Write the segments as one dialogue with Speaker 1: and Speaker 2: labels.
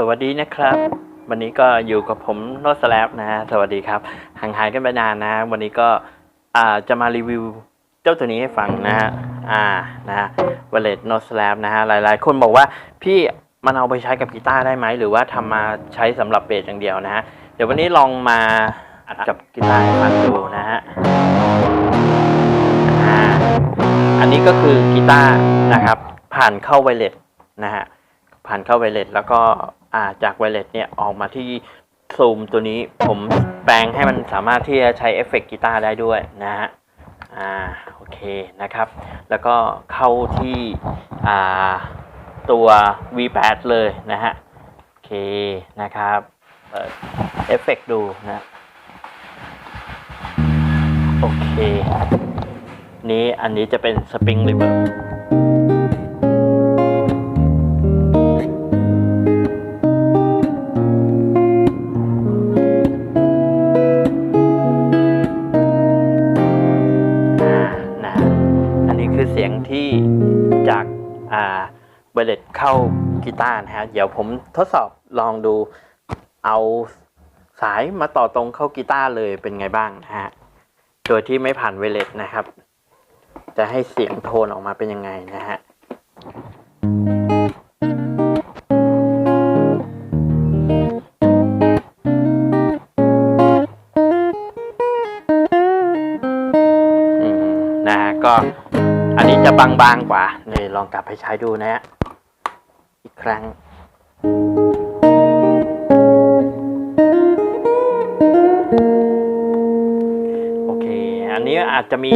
Speaker 1: สวัสดีนะครับ วันนี้ก็อยู่กับผมโนตสแลปนะฮะสวัสดีครับห่างหายกันไปนานนะฮะวันนี้ก็อ่าจะมารีวิวเจ้าตัวนี้ให้ฟังนะฮะอ่านะฮะวเลตโนตสแลปนะฮะหลายๆ คนบอกว่าพี่มันเอาไปใช้กับกีตาร์ได้ไหม หรือว่าทำมาใช้สำหรับเบสอย่างเดียวนะฮะเดี๋ยววันนี้ลองมาอัดกับกีตาร์ให้ฟังดูนะฮะอ่าอันนี้ก็คือกีตาร์นะครับ ผ่านเข้าไวเลสนะฮะผ่านเข้าไวเลสแล้วก็ อ่าจากไวเลสเนี่ยออกมาที่ซูมตัวนี้ผมแปลงให้มันสามารถที่จะใช้เอฟเฟกต์กีตาร์ได้ด้วยนะฮะอ่าโอเคนะครับ แล้วก็เข้าที่อ่าตัว V8 เลยนะฮะโอเคนะครับเปิดเอฟเฟกต์ดูนะโอเค นี้อันนี้จะเป็นสปริงรีเวิร์ คือเสียงที่จากอ่าเบลเลตเข้ากีตาร์นะฮะเดี๋ยวผมทดสอบลองดูเอาสายมาต่อตรงเข้ากีตาร์เลยเป็นไงบ้างนะฮะโดยที่ไม่ผ่านเวเลตนะครับ จะให้เสียงโทนออกมาเป็นยังไงนะฮะนะฮะก็ อันนี้จะบางๆกว่านี่ลองกลับไปใช้ดูนะฮะอีกครั้ง โอเค อันนี้อาจจะมี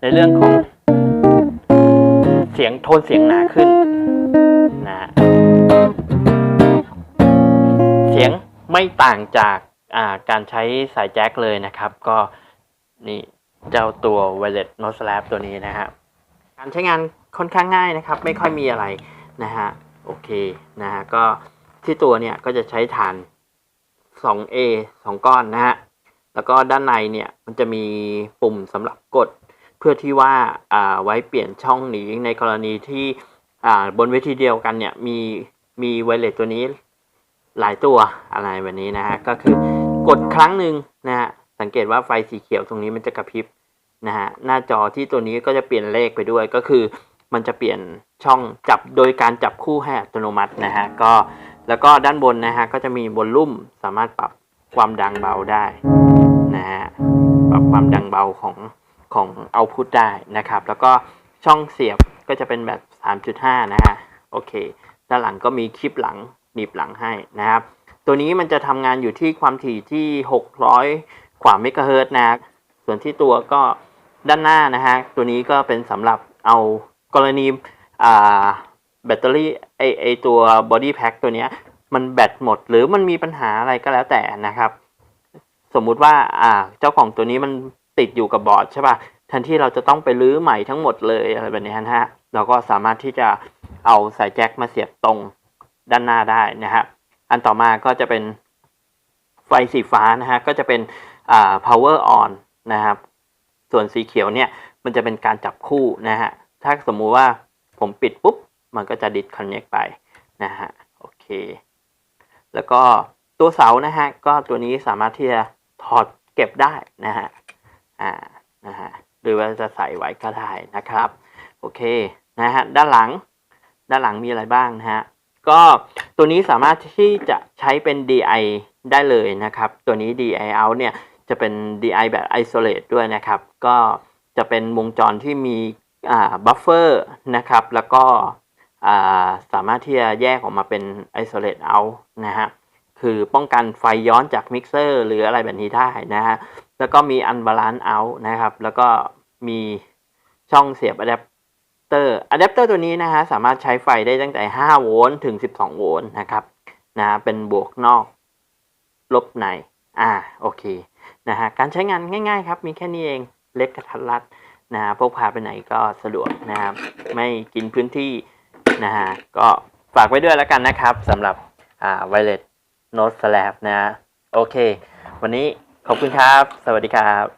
Speaker 1: ในเรื่องของเสียงโทนเสียงหนาขึ้นนะเสียงไม่ต่างจากาการใช้สายแจ็คเลยนะครับ ก็นี่เจ้าตัว Wireless Note Slab ตัวนี้นะฮะ การใช้งานค่อนข้างง่ายนะครับ ไม่ค่อยมีอะไรนะฮะโอเคนะฮะก็ที่ตัวเนี่ยก็จะใช้ฐาน 2A 2 ก้อนนะฮะแล้วก็ด้านในเนี่ยมันจะมีปุ่มสำหรับกด เพื่อที่ว่าอ่าไว้เปลี่ยนช่องหนีในกรณีที่อ่าบนเวทีเดียวกันเนี่ยมีมีไวเลสตัวนี้หลายตัวอะไรแบบนี้นะฮะก็คือกดครั้งหนึ่งนะฮะสังเกตว่าไฟสีเขียวตรงนี้มันจะกระพริบ นะฮะหน้าจอที่ตัวนี้ก็จะเปลี่ยนเลขไปด้วยก็คือ มันจะเปลี่ยนช่องจับโดยการจับคู่ให้อัตโนมัตินะฮะก็แล้วก็ด้านบนนะฮะก็จะมีบนลุ่มสามารถปรับความดังเบาได้นะฮะปรับความดังเบาของของเอาพุทได้นะครับ แล้วก็ช่องเสียบก็จะเป็นแบบ 3.5 นะฮะโอเค ด้านหลังก็มีคลิปหลังหนีบหลังให้นะครับ ตัวนี้มันจะทำงานอยู่ที่ความถี่ที่ 600 กว่าเมกะเฮิรตซ์นะส่วนที่ตัวก็ ด้านหน้านะฮะตัวนี้ก็เป็นสำหรับเอากรณีแบตเตอรี่ไอไอตัวบอดี้แพ็คตัวเนี้ยมันแบตหมดหรือมันมีปัญหาอะไรก็แล้วแต่นะครับ สมมุติว่าอ่าเจ้าของตัวนี้มันติดอยู่กับบอร์ดใช่ป่ะแทนที่เราจะต้องไปรื้อใหม่ทั้งหมดเลยอะไรแบบนี้นะฮะเราก็สามารถที่จะเอาสายแจ็คมาเสียบตรงด้านหน้าได้นะฮะอันต่อมาก็จะเป็นไฟสีฟ้านะฮะก็จะเป็นอ่า power on นะครับ ส่วนสีเขียวเนี่ยมันจะเป็นการจับคู่นะฮะ ถ้าสมมุติว่าผมปิดปุ๊บ มันก็จะ disconnect ไปนะฮะ โอเค แล้วก็ตัวเสานะฮะ ก็ตัวนี้สามารถที่จะถอดเก็บได้นะฮะ อ่า นะฮะ หรือว่าจะใส่ไว้ก็ได้นะครับ โอเค นะฮะ ด้านหลัง ด้านหลังมีอะไรบ้างนะฮะ ก็ตัวนี้สามารถที่จะใช้เป็น DI ได้เลยนะครับ ตัวนี้ DI out เนี่ย จะเป็น DI แบบ isolate ด้วยนะครับ ก็จะเป็นวงจรที่มีบัฟเฟอร์นะครับ แล้วก็สามารถที่จะแยกออกมาเป็น isolate out นะฮะ คือป้องกันไฟย้อนจากมิกเซอร์หรืออะไรแบบนี้ได้นะฮะ แล้วก็มี unbalance out นะครับ แล้วก็มีช่องเสียบ adapter adapter ตัวนี้นะฮะ สามารถใช้ไฟได้ตั้งแต่ 5 โวลต์ถึง 12 โวลต์นะครับนะฮะเป็นบวกนอก ลบใน อ่า โอเค นะฮะการใช้งานง่ายๆครับมีแค่นี้เองเล็กกระทัดรัดนะฮะพกพาไปไหนก็สะดวกนะครับ ไม่กินพื้นที่นะฮะก็ฝากไว้ด้วยแล้วกันนะครับสำหรับอ่า wireless Note Slab นะฮะโอเค วันนี้ขอบคุณครับ สวัสดีครับ